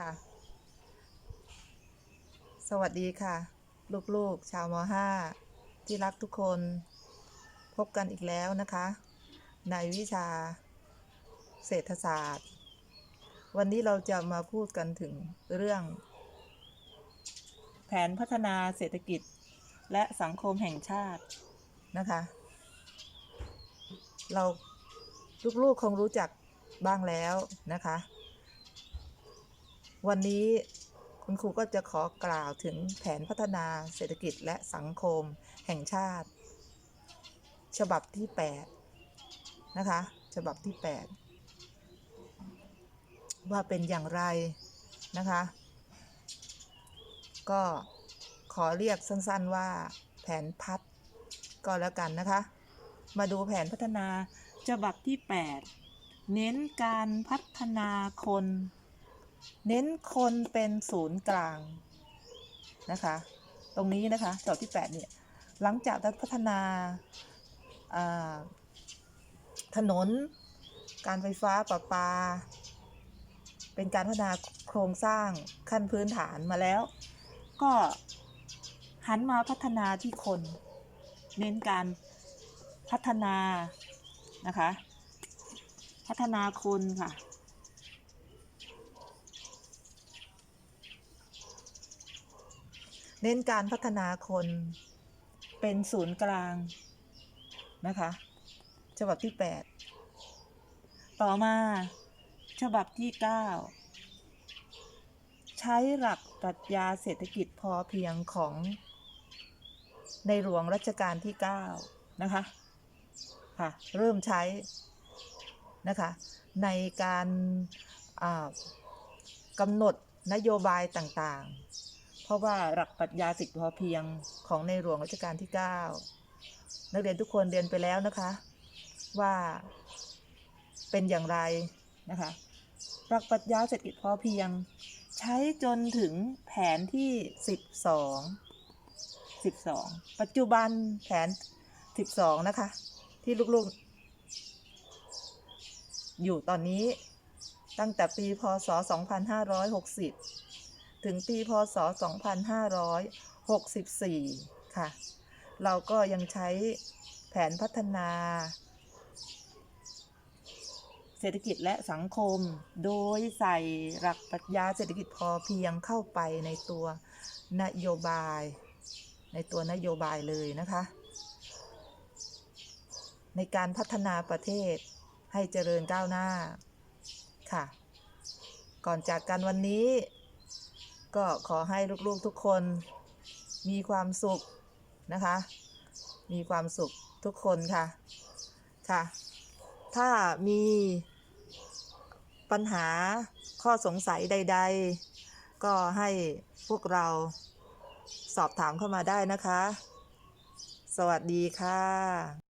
ค่ะ สวัสดีค่ะ ลูกๆ ชาวม .5 ที่รักทุกคน พบกันอีกแล้วนะคะ ในวิชา เศรษฐศาสตร์ วันนี้เราจะมาพูดกันถึงเรื่อง แผนพัฒนาเศรษฐกิจและสังคมแห่งชาตินะคะ เราลูกๆคงรู้จักบ้างแล้วนะคะ วันนี้คุณครูก็จะขอกล่าวถึงแผนพัฒนาเศรษฐกิจและสังคมแห่งชาติ ฉบับที่ 8 นะคะ ฉบับที่ 8 ว่าเป็นอย่างไรนะคะ ก็ขอเรียกสั้นๆว่าแผนพัฒก็แล้วกันนะคะ มาดูแผนพัฒนาฉบับที่ 8 เน้นการพัฒนาคน เน้นคนเป็นศูนย์กลางนะคะ ตรงนี้นะคะฉบับที่ 8 เนี่ย หลังจากพัฒนาอ่าถนน การไฟฟ้าประปา เป็นการพัฒนาโครงสร้างขั้นพื้นฐานมาแล้ว ก็หันมาพัฒนาที่คน เน้นการพัฒนานะคะ พัฒนาคนค่ะ เน้นการพัฒนาคนเป็นศูนย์กลางนะคะฉบับที่ 8 ต่อมาฉบับที่ 9 ใช้หลักปรัชญาเศรษฐกิจพอเพียงของในหลวงรัชกาลที่ 9 นะคะค่ะเริ่มใช้นะคะในการกำหนดนโยบายต่างๆ เพราะว่าหลักปรัชญาเศรษฐกิจพอเพียงของในหลวงรัชกาลที่ 9 นักเรียนทุกคนเรียนไปแล้วนะคะ ว่าเป็นอย่างไรนะคะหลักปรัชญาเศรษฐกิจพอเพียง ใช้จนถึงแผนที่ 12 12 ปัจจุบันแผน 12 นะคะ ที่ลูกๆ อยู่ตอนนี้ตั้งแต่ปีพศ 2560 ถึงปีพศ 2564 ค่ะ เราก็ยังใช้แผนพัฒนา เศรษฐกิจและสังคม โดยใส่หลักปรัชญาเศรษฐกิจพอเพียงเข้าไปในตัวนโยบาย ในตัวนโยบายเลยนะคะ ในการพัฒนาประเทศให้เจริญก้าวหน้าค่ะ ก่อนจากกันวันนี้ ก็ขอให้ลูกๆทุกคนมีความสุขนะคะ มีความสุขทุกคนค่ะ ค่ะ ถ้ามีปัญหาข้อสงสัยใด ๆ ก็ให้พวกเราสอบถามเข้ามาได้นะคะ สวัสดีค่ะ